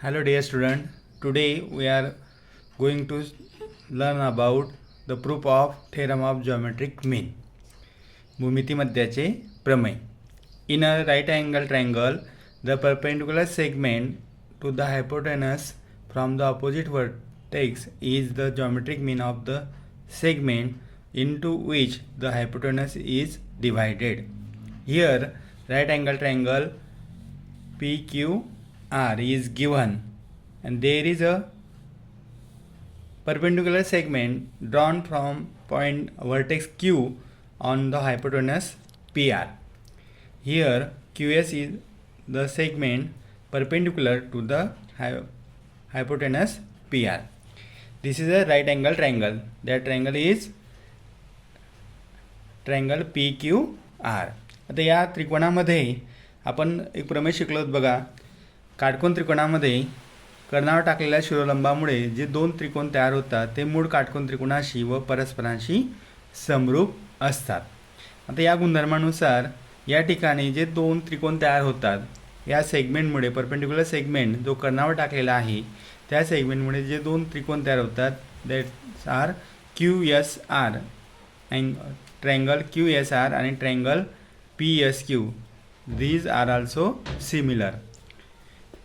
Hello dear student, today we are going to learn about the proof of theorem of geometric mean. Bhumiti Madhyache Pramay. In a right angle triangle, the perpendicular segment to the hypotenuse from the opposite vertex is the geometric mean of the segment into which the hypotenuse is divided. Here, right angle triangle PQ R is given and there is a perpendicular segment drawn from point vertex Q on the hypotenuse PR. Here QS is the segment perpendicular to the hypotenuse PR. This is a right angle triangle. That triangle is triangle PQR. Q R आता madhe त्रिकोणामध्ये आपण एक प्रमेय शिकलो बघा काटकोन त्रिकोणामध्ये कर्णावर टाकलेल्या शिरोलंबामुळे जे दोन त्रिकोण तयार होतात ते मूळ काटकोन त्रिकोणाशी व परस्परांशी समरूप असतात आता या गुणधर्मानुसार या ठिकाणी जे दोन त्रिकोण तयार होतात या सेगमेंटमुळे परपेंडिक्युलर सेगमेंट जो कर्णावर टाकलेला आहे त्या सेगमेंटमुळे जे दोन त्रिकोण तयार होतात that's R Q S R अँग triangle Q S R आणि triangle P S Q these are also similar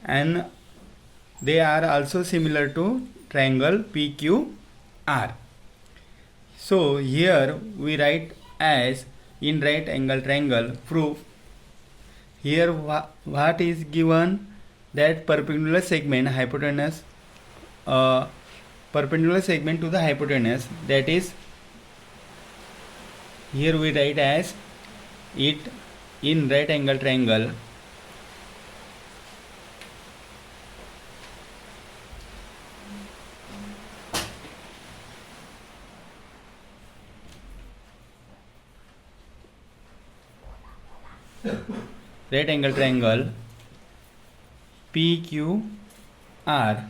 and they are also similar to triangle PQR. So here we write as in right angle triangle proof. Here what is given that perpendicular segment hypotenuse uh, perpendicular segment to the hypotenuse that is here we write as it in right angle triangle right angle triangle PQR,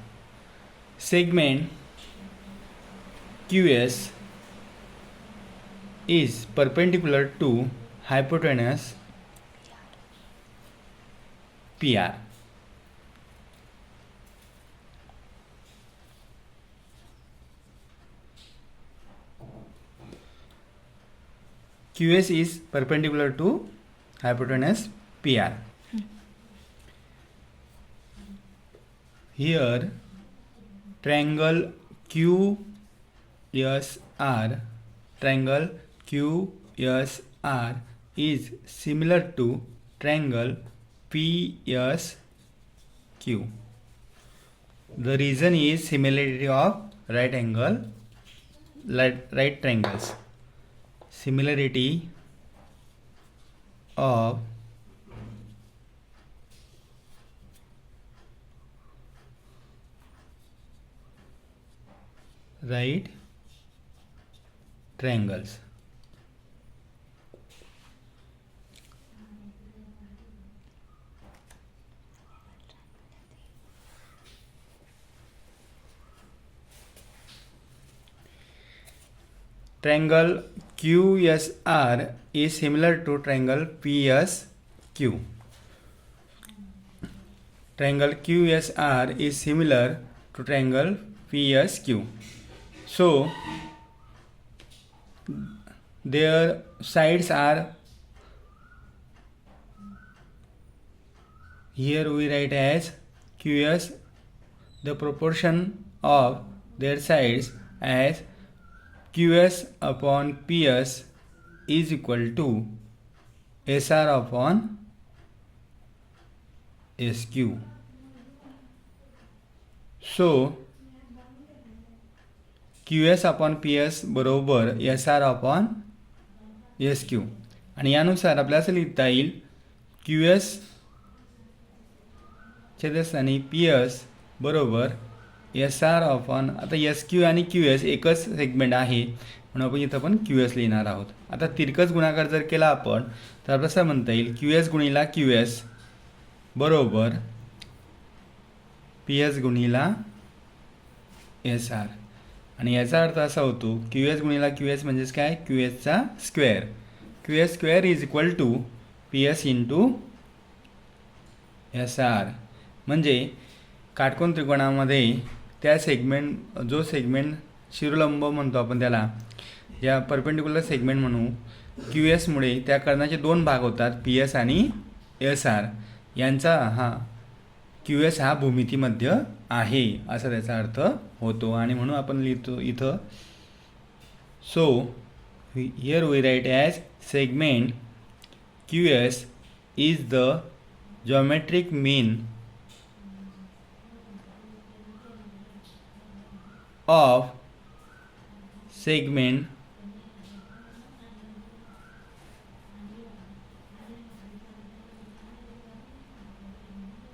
segment QS is perpendicular to hypotenuse PR. QS is perpendicular to hypotenuse PR. Here, triangle QSR, triangle QSR is similar to triangle PSQ. The reason is similarity of right angle, right, right triangles. Similarity of right triangles. triangle QSR is similar to triangle PSQ. Triangle QSR is similar to triangle PSQ. So their sides are here we write as QS the proportion of their sides as Q S upon P S is equal to S R upon S Q so Q S upon P S बरोबर S R upon S Q आणि यानुसार आपल्याला असं लिहिता येईल Q S आणि P S बरोबर S R आपण आता एस क्यू आणि क्यू एस एकच सेगमेंट आहे म्हणून आपण इथं पण क्यू एस लिहिणार आहोत आता तिरकस गुणाकार जर केला आपण तर तसं असं म्हणता येईल क्यू एस गुणिला क्यू एस बरोबर पी एस गुणिला एस आर आणि याचा अर्थ असा होतो क्यू एस गुणिला क्यू एस म्हणजेच काय Q एसचा square Q S square is equal to P S into S R म्हणजे काटकोण त्रिकोणामध्ये त्या सेगमेंट जो सेगमेंट शिरोलंब म्हणतो आपण त्याला या परपेंडिक्युलर सेगमेंट म्हणू क्यू एसमुळे त्या कर्णाचे दोन भाग होतात पी एस आणि एस आर यांचा हा क्यू एस हा भूमितीमध्ये आहे असा त्याचा अर्थ होतो आणि म्हणून आपण लिहितो इथं so here we write as segment Q S is the geometric mean of segment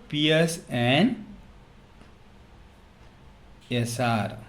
PS and SR.